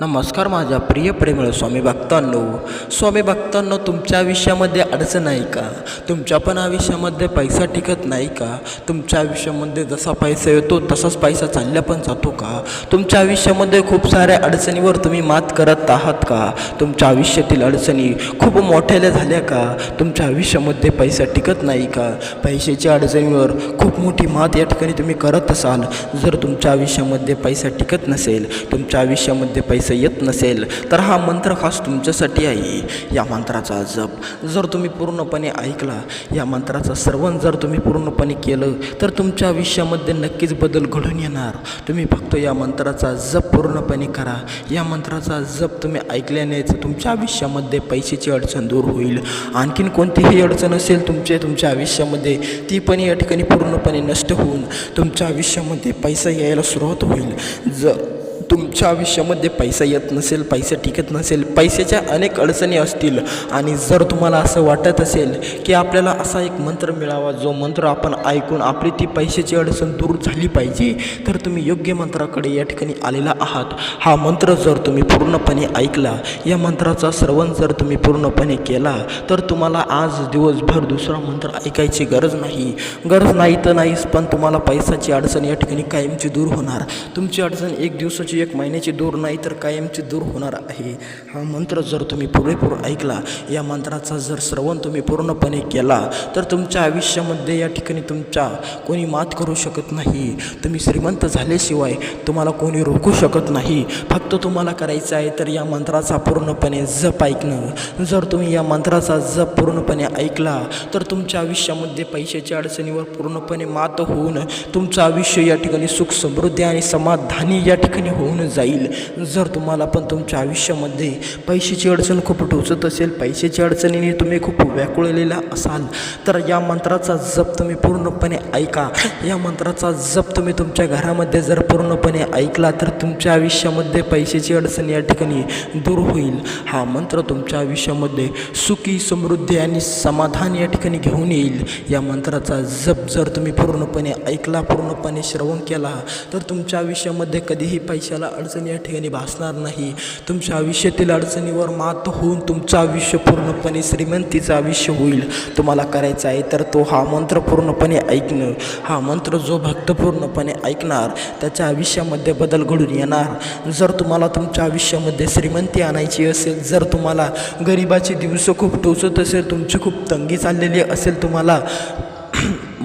नमस्कार माझ्या प्रिय प्रेमळ स्वामी भक्तांनो. स्वामी भक्तांनो तुमच्या आयुष्यामध्ये अडचण आहे का? तुमच्या पण आयुष्यामध्ये पैसा टिकत नाही का? तुमच्या आयुष्यामध्ये जसा पैसा येतो तसाच पैसा चालल्या पण जातो का? तुमच्या आयुष्यामध्ये खूप साऱ्या अडचणीवर तुम्ही मात करत आहात का? तुमच्या आयुष्यातील अडचणी खूप मोठ्याल्या झाल्या का? तुमच्या आयुष्यामध्ये पैसा टिकत नाही का? पैशाच्या अडचणीवर खूप मोठी मात या ठिकाणी तुम्ही करत असाल. जर तुमच्या आयुष्यामध्ये पैसा टिकत नसेल तुमच्या आयुष्यामध्ये पैसा येत नसेल तर हा मंत्र खास तुमच्यासाठी आहे. या मंत्राचा जप जर तुम्ही पूर्णपणे ऐकला या मंत्राचं श्रवण जर तुम्ही पूर्णपणे केलं तर तुमच्या आयुष्यामध्ये नक्कीच बदल घडून येणार. तुम्ही फक्त या मंत्राचा जप पूर्णपणे करा. या मंत्राचा जप तुम्ही ऐकल्यानेच तुमच्या आयुष्यामध्ये पैशाची अडचण दूर होईल. आणखीन कोणतीही अडचण असेल तुमचे तुमच्या आयुष्यामध्ये ती पण या ठिकाणी पूर्णपणे नष्ट होऊन तुमच्या आयुष्यामध्ये पैसा यायला सुरुवात होईल. जर तुमच्या आयुष्यामध्ये पैसा येत नसेल पैसा टिकत नसेल पैशाच्या अनेक अडचणी असतील. आणि जर तुम्हाला असं वाटत असेल की आपल्याला असा एक मंत्र मिळावा जो मंत्र आपण ऐकून आपली ती पैशाची अडचण दूर झाली पाहिजे तर तुम्ही योग्य मंत्राकडे या ठिकाणी आलेला आहात. हा मंत्र जर तुम्ही पूर्णपणे ऐकला या मंत्राचा श्रवण जर तुम्ही पूर्णपणे केला तर तुम्हाला आज दिवसभर दुसरा मंत्र ऐकायची गरज नाही. गरज नाही तर नाहीच पण तुम्हाला पैशाची अडचण या ठिकाणी कायमची दूर होणार. तुमची अडचण एक दिवसाची एक महिन्याची दूर नाही तर कायमची दूर होणार आहे. हा मंत्र जर तुम्ही पुरेपूर ऐकला या मंत्राचा जर श्रवण तुम्ही पूर्णपणे केला तर तुमच्या आयुष्यामध्ये या ठिकाणी तुमच्या कोणी मात करू शकत नाही. तुम्ही श्रीमंत झाल्याशिवाय तुम्हाला कोणी रोखू शकत नाही. फक्त तुम्हाला करायचं आहे तर या मंत्राचा पूर्णपणे जप ऐकणं. जर तुम्ही या मंत्राचा जप पूर्णपणे ऐकला तर तुमच्या आयुष्यामध्ये पैशाच्या अडचणीवर पूर्णपणे मात होऊन तुमचं आयुष्य या ठिकाणी सुख समृद्धी आणि समाधानी या ठिकाणी हो- होऊन जाईल. जर तुम्हाला पण तुमच्या आयुष्यामध्ये पैशाची अडचण खूप टोचत असेल पैशाची अडचणीने तुम्ही खूप व्याकुळलेला असाल तर या मंत्राचा जप तुम्ही पूर्णपणे ऐका. या मंत्राचा जप तुम्ही तुमच्या घरामध्ये जर पूर्णपणे ऐकला तर तुमच्या आयुष्यामध्ये पैशाची अडचण या ठिकाणी दूर होईल. हा मंत्र तुमच्या आयुष्यामध्ये सुखी समृद्धी आणि समाधान या ठिकाणी घेऊन येईल. या मंत्राचा जप जर तुम्ही पूर्णपणे ऐकला पूर्णपणे श्रवण केला तर तुमच्या आयुष्यामध्ये कधीही पैशाला अडचण या ठिकाणी भासणार नाही. तुमच्या आयुष्यातील अडचणीवर मात होऊन तुमचं आयुष्य पूर्णपणे श्रीमंतीचं आयुष्य होईल. तुम्हाला करायचं आहे तर तो हा मंत्र पूर्णपणे ऐकणं. हा मंत्र जो भक्त पूर्णपणे ऐकणार त्याच्या आयुष्यामध्ये बदल घडून येणार. जर तुम्हाला तुमच्या आयुष्यामध्ये श्रीमंती आणायची असेल जर तुम्हाला गरिबाचे दिवस खूप टोचत असेल तुमची खूप तंगी चाललेली असेल तुम्हाला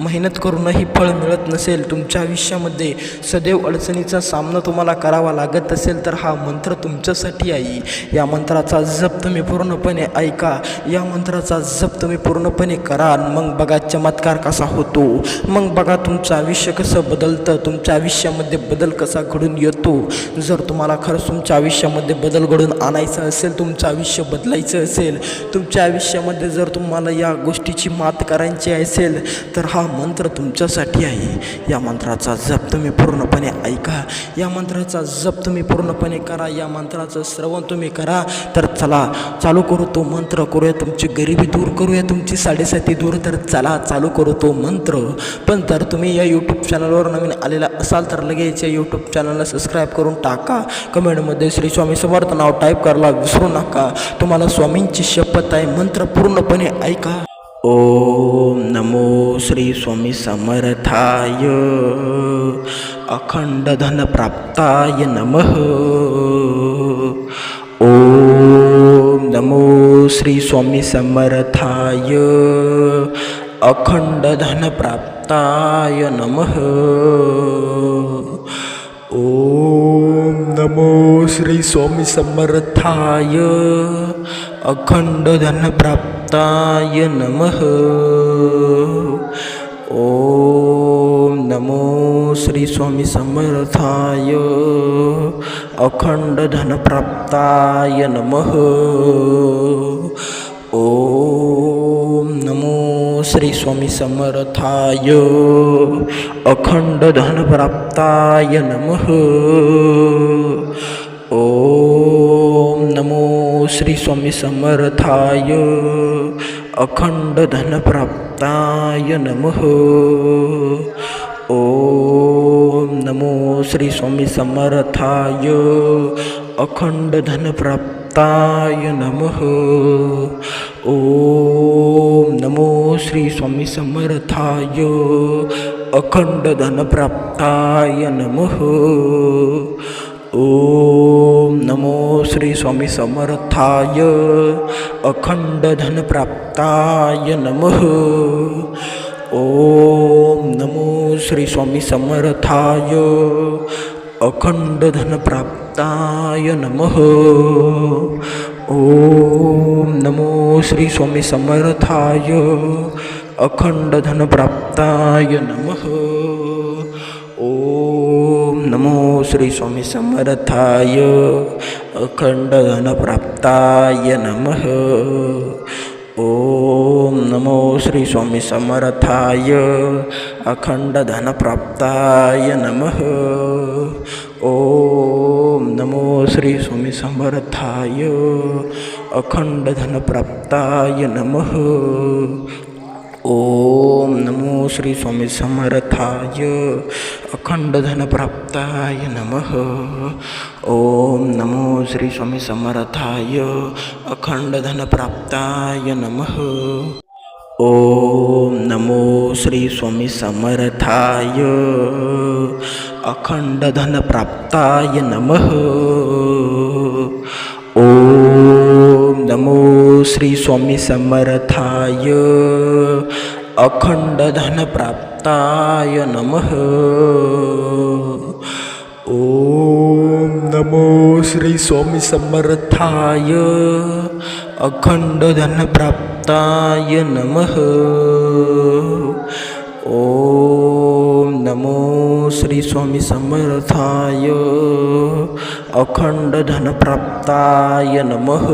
मेहनत करूनही फळ मिळत नसेल तुमच्या आयुष्यामध्ये सदैव अडचणीचा सामना तुम्हाला करावा लागत असेल तर हा मंत्र तुमच्यासाठी आहे. या मंत्राचा जप तुम्ही पूर्णपणे ऐका. या मंत्राचा जप तुम्ही पूर्णपणे करा. आणि मग बघा चमत्कार कसा होतो. मग बघा तुमचं आयुष्य कसं बदलतं. तुमच्या आयुष्यामध्ये बदल कसा घडून येतो. जर तुम्हाला खरंच तुमच्या आयुष्यामध्ये बदल घडून आणायचं असेल तुमचं आयुष्य बदलायचं असेल तुमच्या आयुष्यामध्ये जर तुम्हाला या गोष्टीची मात करायची असेल तर हा मंत्र तुमच्यासाठी आहे. या मंत्राचा जप तुम्ही पूर्णपणे ऐका. या मंत्राचा जप तुम्ही पूर्णपणे करा. या मंत्राचं श्रवण तुम्ही करा. तर चला चालू करू तो मंत्र. करूया तुमची गरिबी दूर करूया. तुमची साडेसाती दूर. तर चला चालू करू तो मंत्र. पण जर तुम्ही या यूट्यूब चॅनलवर नवीन आलेला असाल तर लगेच या यूट्यूब चॅनलला सबस्क्राईब करून टाका. कमेंटमध्ये श्री स्वामी समर्थ नाव टाईप करायला विसरू नका. तुम्हाला स्वामींची शपथ आहे. मंत्र पूर्णपणे ऐका. ओम नमो श्री स्वामी समर्थाय अखंड धन प्राप्ताय नमः। ओम नमो श्री स्वामी समर्थाय अखंड धन प्राप्ताय नमः। ओम नमो श्री स्वामी समर्थाय अखंड धन प्राप्ताय नमः। ओम नमो श्री स्वामी समर्थाय। अखंड धन प्राप्ताय नमः। ओम नमो श्री स्वामी समर्थाय। अखंड નમો શ્રી સ્વામી સમર્થાય અખંડ ધન પ્રાપ્તાય નમઃ ઓમ નમો શ્રી સ્વામી સમર્થાય અખંડ ધન પ્રાપ્તાય નમઃ ઓમ નમો શ્રી સ્વામી સમર્થાય અખંડ ધન પ્રાપ્તાય નમઃ धनप्राप्ताय नमः ओम नमो श्री स्वामी समर्थाय अखंड धनप्राप्ताय नमः। ओम नमो श्री स्वामी समर्थाय अखंड धनप्राप्ताय नमः। ओम नमो श्री स्वामी समर्थाय अखंड धनप्राप्ताय नमः। ओम नमो श्री समर्थाय। अखंड धनप्राप्ताय नमः। ओम नमो श्री समर्थाय। अखंड धनप्राप्ताय नमः। ओम नमो श्री समर्थाय। अखंड धनप्राप्ताय नमः ओम नमो श्री स्वामी समर्थाय अखंड धनप्राप्ताय नमः। ओम नमो श्री स्वामी समर्थाय अखंड धनप्राप्ताय नमः। ओम नमो श्री स्वामी समर्थाय अखंड धनप्राप्ताय नमः। ओम नमो श्री स्वामी समर्थाय अखंड धनप्राप्ताय नमः। ओम नमो श्री समर्थाय अखंड धनप्राप्ताय नमः। ओम नमो श्री स्वामी समर्थाय अखंड धनप्राप्ताय नमः।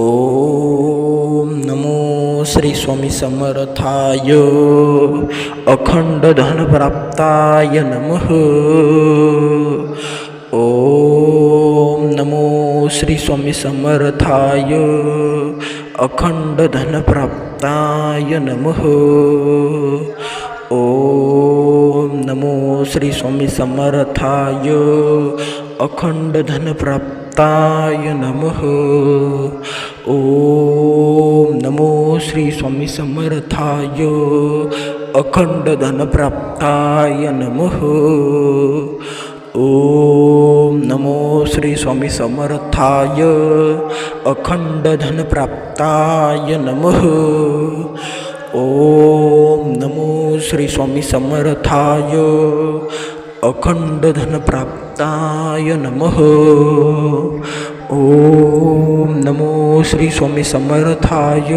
ओम नमो श्री स्वामी समर्थाय अखंड धनप्राप्ताय नमः। ओम नमो श्री स्वामी समर्थाय अखंड धनप्राप्ताय नमः ओम नमो श्री स्वामी समर्थाय अखंड धनप्राप्ताय नमः। ओम नमो श्री स्वामी समर्थाय अखंड धनप्राप्ताय नमः। ओम नमो श्री स्वामी समर्थाय अखंड धनप्राप्ताय नमः ओम नमो श्री स्वामी समर्थाय अखंड धनप्राप्ताय नमः। ओम नमो श्री स्वामी समर्थाय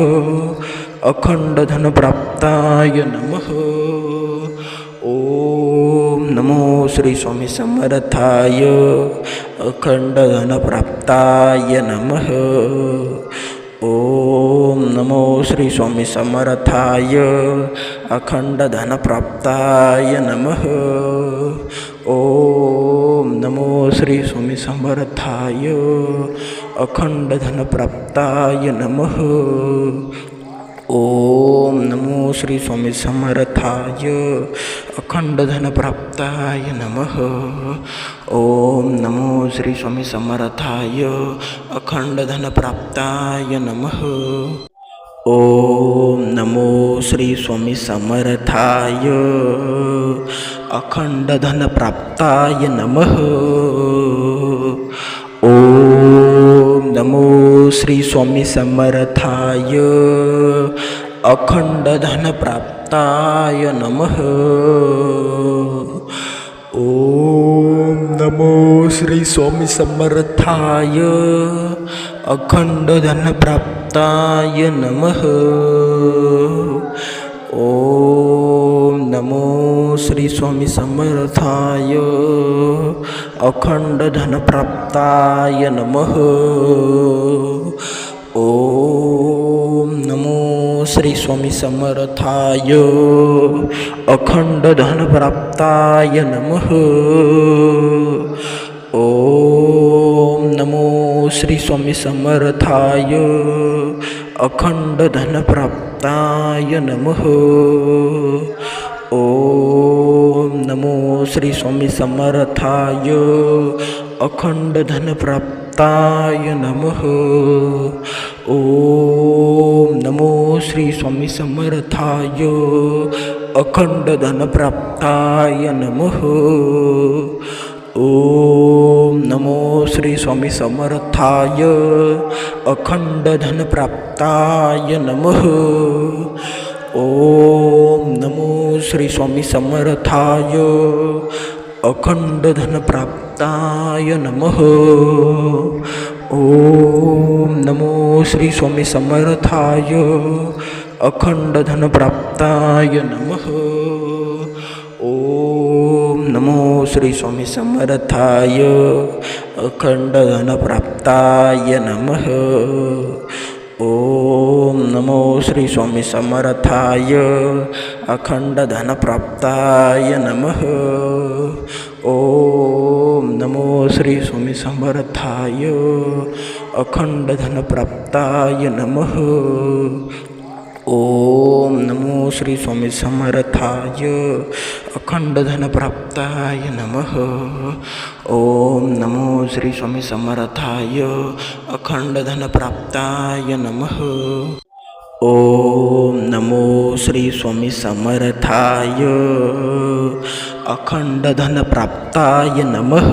अखंड धनप्राप्ताय नमः। ओम नमो श्री स्वामी समर्थाय अखंड धनप्राप्ताय नमः ओम नमो श्री स्वामी समर्थाय अखंड धनप्राप्ताय नमः। ओम नमो श्री स्वामी समर्थाय अखंड धनप्राप्ताय नमः ओम नमो श्री स्वामी समर्थाय अखंड धनप्राप्ताय नमः। ओम नमो श्री स्वामी समर्थाय अखंड धनप्राप्ताय नमः। ओम नमो श्री स्वामी समर्थाय अखंड धनप्राप्ताय नमः। नमो श्री स्वामी समर्थाय अखंड धनप्राप्ताय नमः। ओम नमो श्री स्वामी समर्थाय अखंड धनप्राप्ताय नमः। ओम અખંડ ધન પ્રાપ્તાય નમઃ. ઓમ નમો શ્રી સ્વામી સમર્થાય. અખંડ ધન પ્રાપ્તાય નમઃ. ઓમ નમો શ્રી સ્વામી સમર્થાય. અખંડ ધન પ્રાપ્તાય નમઃ. ઓમ नमो श्री स्वामी समर्थाय। अखंड धनप्राप्ताय नमः। ओम नमो श्री स्वामी समर्थाय। अखंड धनप्राप्ताय नमः। ओम नमो श्री स्वामी समर्थाय। अखंड धनप्राप्ताय नमः। ओम नमो श्री स्वामी समर्थाय अखंड धनप्राप्ताय नमः। ओम नमो श्री स्वामी समर्थाय अखंड धनप्राप्ताय नमः। ओम नमो श्री स्वामी समर्थाय अखंड धनप्राप्ताय नमः ओम नमो श्री स्वामी समर्थाय अखंड धनप्राप्ताय नमः। ओम नमो श्री स्वामी समर्थाय अखंड धनप्राप्ताय नमः ओम नमो श्री स्वामी समर्थाय अखंड धनप्राप्ताय नमः। ओम नमो श्री स्वामी समर्थाय अखंड धनप्राप्ताय नमः। ओम नमो श्री स्वामी समर्थाय अखंड धनप्राप्ताय नमः।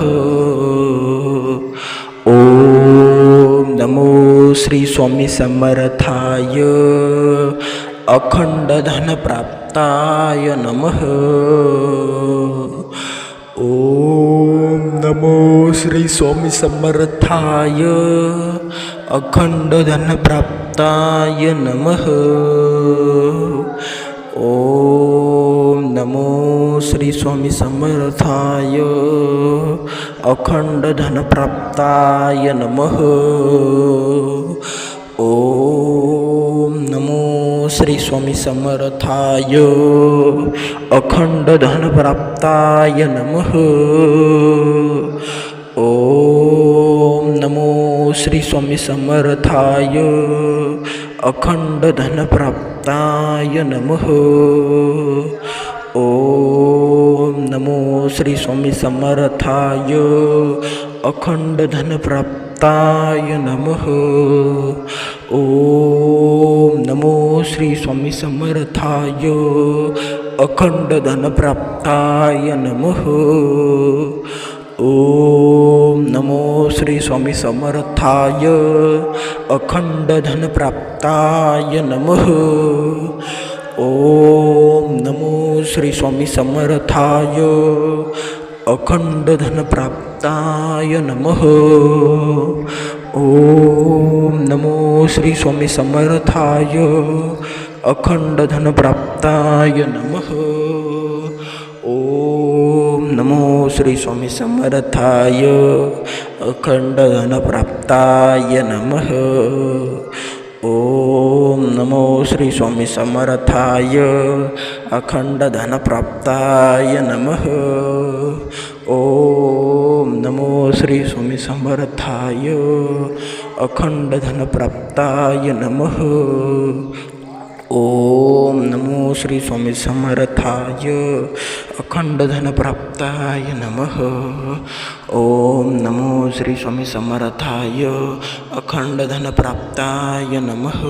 ओम नमो श्री स्वामी समर्थाय अखंड धनप्राप्ताय नमः। ओम नमो श्री स्वामी समर्थाय अखंड धनप्राप्ताय नमः। ओम नमो श्री स्वामी समर्थाय अखंड धनप्राप्ताय नमः। ओम नमो श्री स्वामी समर्थाय। अखंड धनप्राप्ताय नमः। ओम नमो श्री स्वामी समर्थाय। अखंड नमः नमो श्री स्वामी समर्थाय। अखंड धनप्राप्ताय नमः। ओम नमो श्री स्वामी समर्थाय। अखंड धनप्राप्ताय नमः। ओम नमो श्री स्वामी समर्थाय। अखंड धनप्राप्ताय नमः ओम नमो श्री स्वामी समर्थाय अखंड धनप्राप्ताय नमः। ओम नमो श्री स्वामी समर्थाय अखंड धनप्राप्ताय नमः। ओम नमो श्री स्वामी समर्थाय अखंड धनप्राप्ताय नमः ओम नमो श्री स्वामी समर्थाय अखंड धनप्राप्ताय नमः। ओम नमो श्री स्वामी समर्थाय अखंड धनप्राप्ताय नमः। ओम नमो श्री अखण्डधनप्राप्ताय नमः। ॐ नमो श्री स्वामी समर्थाय अखण्डधनप्राप्ताय नमः।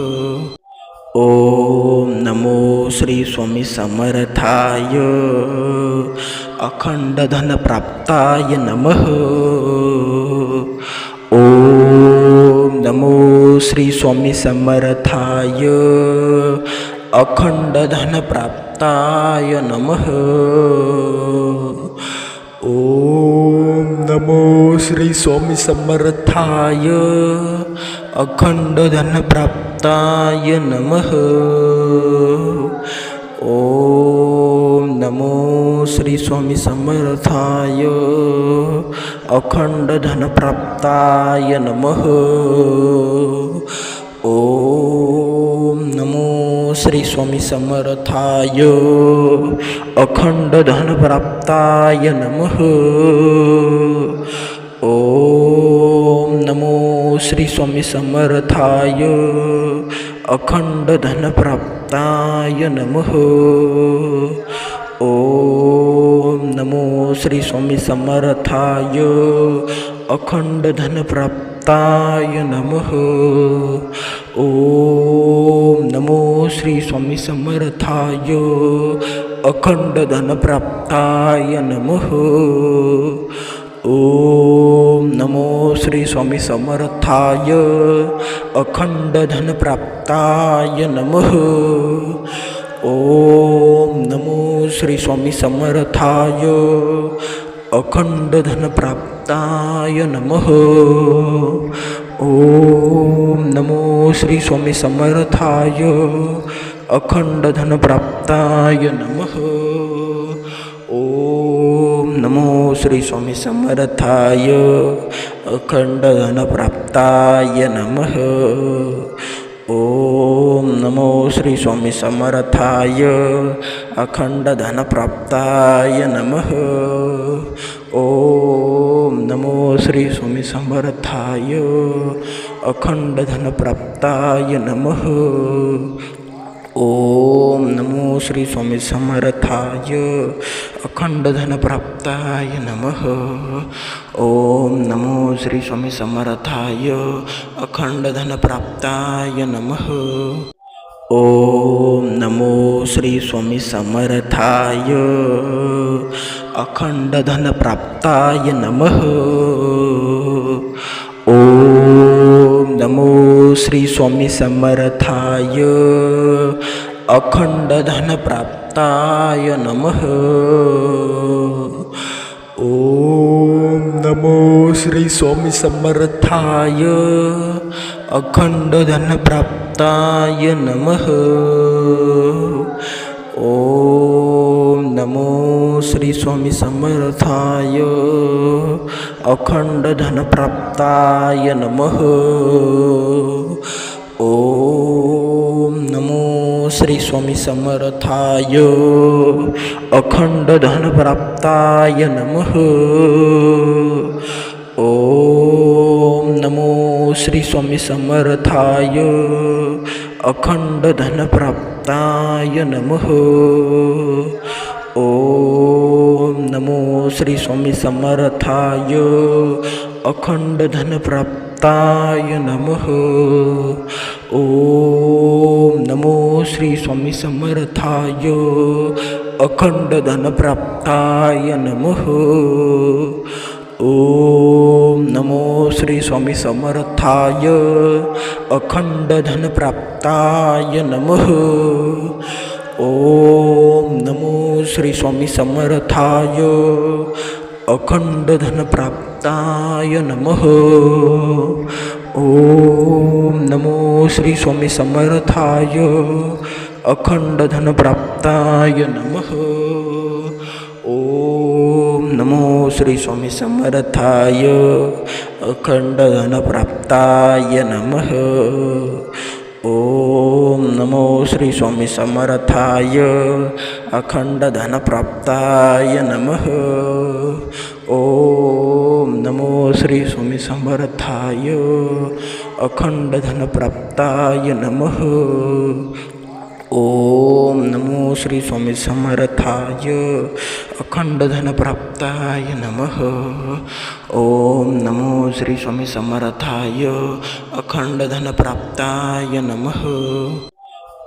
ॐ नमो श्री स्वामी समर्थाय अखण्डधनप्राप्ताय नमः। ॐ नमो श्री स्वामी समर्थाय अखंड धनप्राप्ताय नमः। ओम नमो श्री स्वामी समर्थाय। अखंड धनप्राप्ताय नमः। ओम नमो श्री स्वामी समर्थाय। अखंड धनप्राप्ताय नमः। ओम नमो श्री स्वामी समर्थाय। अखंड धनप्राप्ताय नमः। ओम नमो श्री स्वामी समर्थाय। अखंड धनप्राप्ताय नमः। ओम नमो श्री स्वामी समर्थाय। अखंड धनप्राप्ताय नमः ओम नमो श्री स्वामी समर्थाय अखंड धनप्राप्ताय नमः। ओम नमो श्री स्वामी समर्थाय अखंड धनप्राप्ताय नमः। ओम नमो श्री स्वामी समर्थाय अखंड धनप्राप्ताय नमः ओम नमो श्री स्वामी समर्थाय अखंड धनप्राप्ताय नमः। ओम नमो श्री स्वामी समर्थाय अखंड धनप्राप्ताय नमः। ओम नमो श्री स्वामी समर्थाय अखंड धनप्राप्ताय नमः। ओम नमो श्री स्वामी समर्थाय। अखंड धन प्राप्ताय नमः। ओम नमो श्री स्वामी समर्थाय। अखंड धन प्राप्ताय नमः। ओम नमो श्री स्वामी समर्थाय। अखंड धन प्राप्ताय नमः। ओम नमो श्री स्वामी समर्थाय। अखण्डधनप्राप्ताय नमः। ॐ नमो श्री स्वामी समर्थाय। अखण्डधनप्राप्ताय नमः। ॐ नमो श्री स्वामी समर्थाय। अखण्डधनप्राप्ताय नमः। ओ नमो श्री स्वामी समर्थाय अखंड धनप्राप्ताय नमः। ओम नमो श्री स्वामी समर्थाय अखंड धनप्राप्ताय नमः। ओम नमो श्री स्वामी समर्थाय अखंड धनप्राप्ताय नमः नमो श्री स्वामी समर्थाय. अखंड धनप्राप्ताय नमः. ओम नमो श्री स्वामी समर्थाय. अखंड धनप्राप्ताय नमः. ओम नमो श्री स्वामी समर्थाय. अखंड धनप्राप्ताय नमः. ओम नमो श्री स्वामी समर्थाय अखंड धनप्राप्ताय नमः। ओम नमो श्री स्वामी समर्थाय अखंड धनप्राप्ताय नमः। ओम नमो श्री स्वामी समर्थाय अखंड धनप्राप्ताय नमः ओम नमो श्री स्वामी समर्थाय अखंड धनप्राप्ताय नमः। ओम नमो श्री स्वामी समर्थाय अखंड धनप्राप्ताय नमः ओम नमो श्री स्वामी समर्थाय अखंड धनप्राप्ताय नमः। ओम नमो श्री स्वामी समर्थाय अखंड धनप्राप्ताय नमः।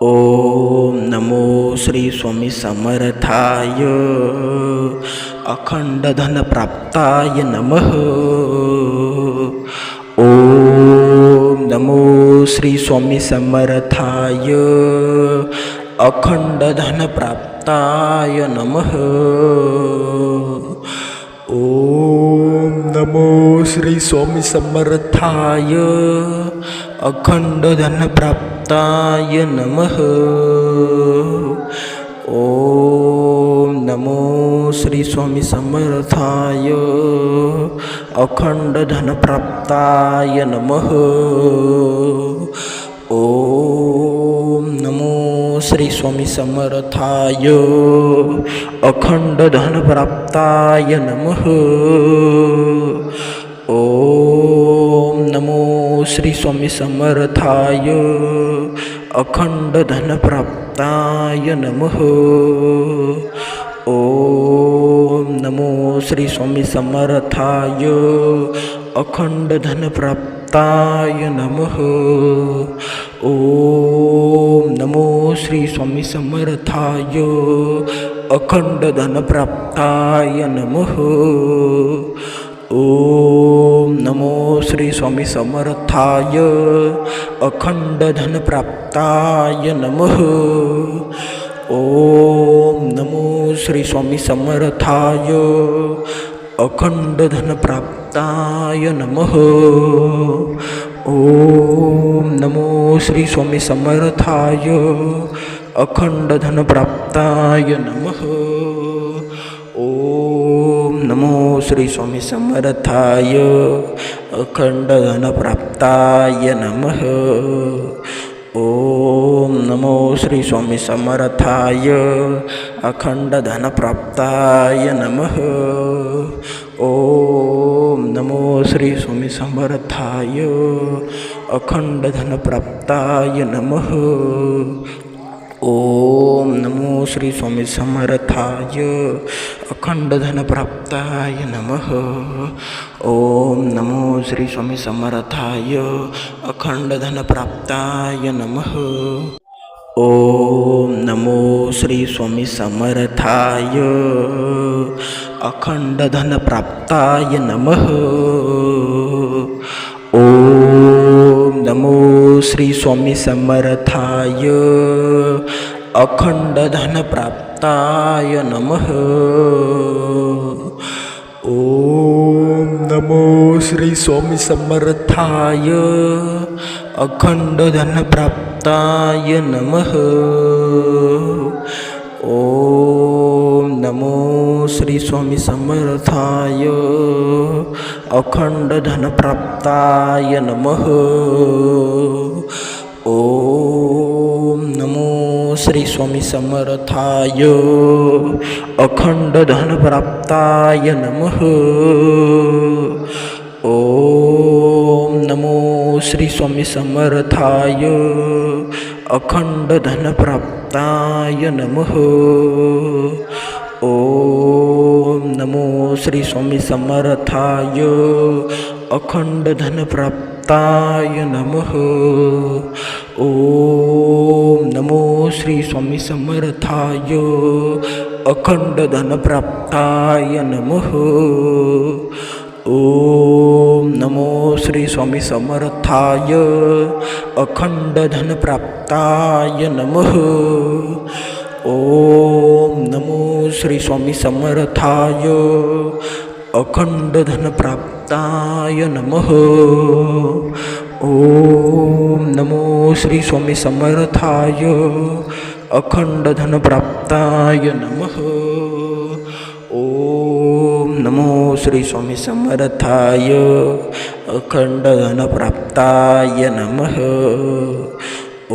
ओम नमो श्री स्वामी समर्थाय अखंड धनप्राप्ताय नमः। ओम नमो श्री स्वामी समर्थाय अखंड धनप्राप्ताय नमः। ओम नमो श्री स्वामी समर्थाय अखंड धनप्राप्ताय नमः। ओम नमो श्री स्वामी समर्थाय अखंड धनप्राप्ताय नमः। नमो श्री स्वामी समर्थाय। अखंड धनप्राप्ताय नमः। ओम नमो श्री स्वामी समर्थाय। धनप्राप्ताय नमः। ओम नमो श्री स्वामी समर्थाय। धनप्राप्ताय नमः ओम नमो श्री समर्थाय अखंड धनप्राप्ताय नमः। ओम नमो श्री स्वामी समर्थाय अखंड धनप्राप्ताय नमः। ओम नमो श्री स्वामी समर्थाय अखंड धनप्राप्ताय नमः ओम नमो श्री स्वामी समर्थाय अखंड धनप्राप्ताय नमः। ओम नमो श्री स्वामी समर्थाय अखंड धनप्राप्ताय नमः। ओम नमो श्री स्वामी समर्थाय अखंड धनप्राप्ताय नमः ओम नमो श्री स्वामी समर्थाय अखंड धनप्राप्ताय नमः। ओम नमो श्री स्वामी समर्थाय अखंड धनप्राप्ताय नमः। ओम नमो श्री स्वामी समर्थाय अखंड धनप्राप्ताय नमः ओम नमो श्री स्वामी समर्थाय अखंड धनप्राप्ताय नमः। ओम नमो श्री स्वामी समर्थाय अखंड धनप्राप्ताय नमः। ओम नमो श्री स्वामी समर्थाय अखंड धनप्राप्ताय नमः। ओम नमो श्री स्वामी समर्थाय। अखंड धनप्राप्ताय नमः। ओम नमो श्री स्वामी समर्थाय। अखंड धनप्राप्ताय नमः શ્રી સ્વામી સમર્થાય. અખંડ ધન પ્રાપ્તાય નમઃ. ઓમ નમો શ્રી સ્વામી સમર્થાય. અખંડ ધન પ્રાપ્તાય નમઃ. ઓમ નમો શ્રી સ્વામી સમર્થાય. અખંડ ધન પ્રાપ્તાય નમઃ. स्वामी समर्थाय अखंड धनप्राप्ताय नमः। ओम नमो श्री स्वामी समर्थाय अखंड धनप्राप्ताय नमः। ओम नमो श्री स्वामी समर्थाय अखंड धनप्राप्ताय नमः नमो श्री स्वामी समर्थाय। अखंड धनप्राप्ताय नमः।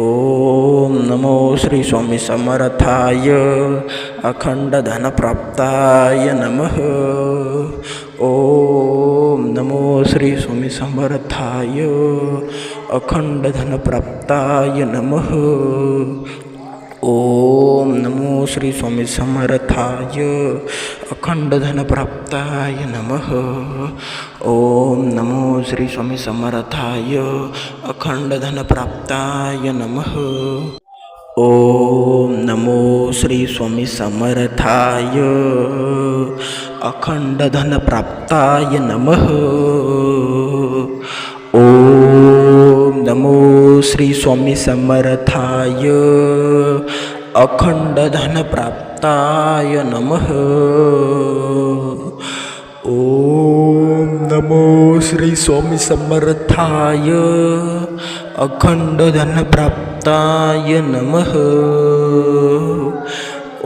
ओम नमो श्री स्वामी समर्थाय। अखंड धनप्राप्ताय नमः। ओम नमो श्री स्वामी समर्थाय। अखंड धनप्राप्ताय नमः ओम नमो श्री स्वामी समर्थाय अखंड धनप्राप्ताय नमः। ओम नमो श्री स्वामी समर्थाय अखंड धनप्राप्ताय नमः। ओम नमो श्री स्वामी समर्थाय अखंड धनप्राप्ताय नमः। ओम नमो श्री स्वामी समर्थाय अखंड धनप्राप्ताय नमः। ओम नमो श्री स्वामी समर्थाय। अखंड धनप्राप्ताय नमः।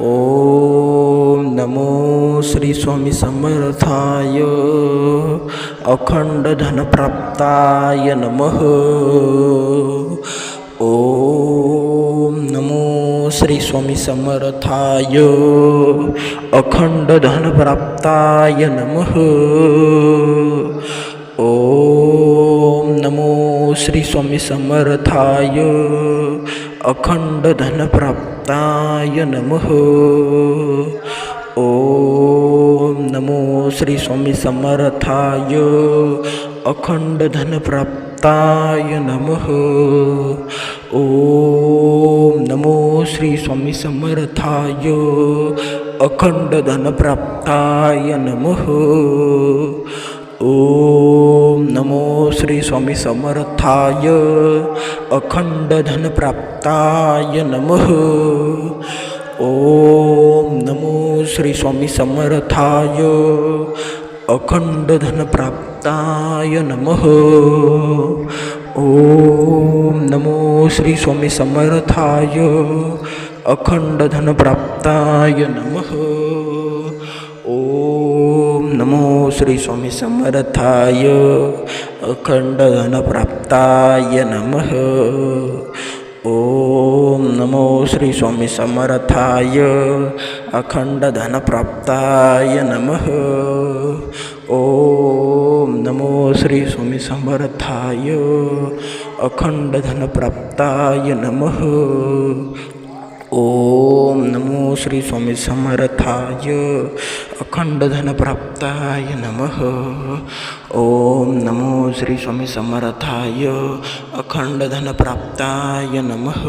ओम नमो श्री स्वामी समर्थाय। अखंड धनप्राप्ताय नमः। ओम નમો શ્રી સ્વામી સમર્થાય. અખંડ ધન પ્રાપ્તાય નમઃ. ઓમ નમો શ્રી સ્વામી સમર્થાય. અખંડ ધન પ્રાપ્તાય નમઃ. ઓમ નમો શ્રી સ્વામી સમર્થાય. અખંડ ધન પ્રાપ્તાય નમઃ. समर्थाय अखंडधनप्राप्ताय नमः। ओम नमो श्री स्वामी समर्थाय अखंडधनप्राप्ताय नमः। ओम नमो श्री समर्थाय अखंडधनप्राप्ताय नमः ओम नमो श्री स्वामी समर्थाय अखंडधनप्राप्ताय नमः। ओम नमो श्री स्वामी समर्थाय अखंडधनप्राप्ताय नमः। ओम नमो श्री स्वामी समर्थाय अखंडधनप्राप्ताय नमः ओम नमो श्री स्वामी समर्थाय. अखंडधनप्राप्ताय नमः. ओम नमो श्री स्वामी समर्थाय. अखंडधनप्राप्ताय नमः. ओम नमो श्री स्वामी समर्थाय. अखंडधनप्राप्ताय नमः.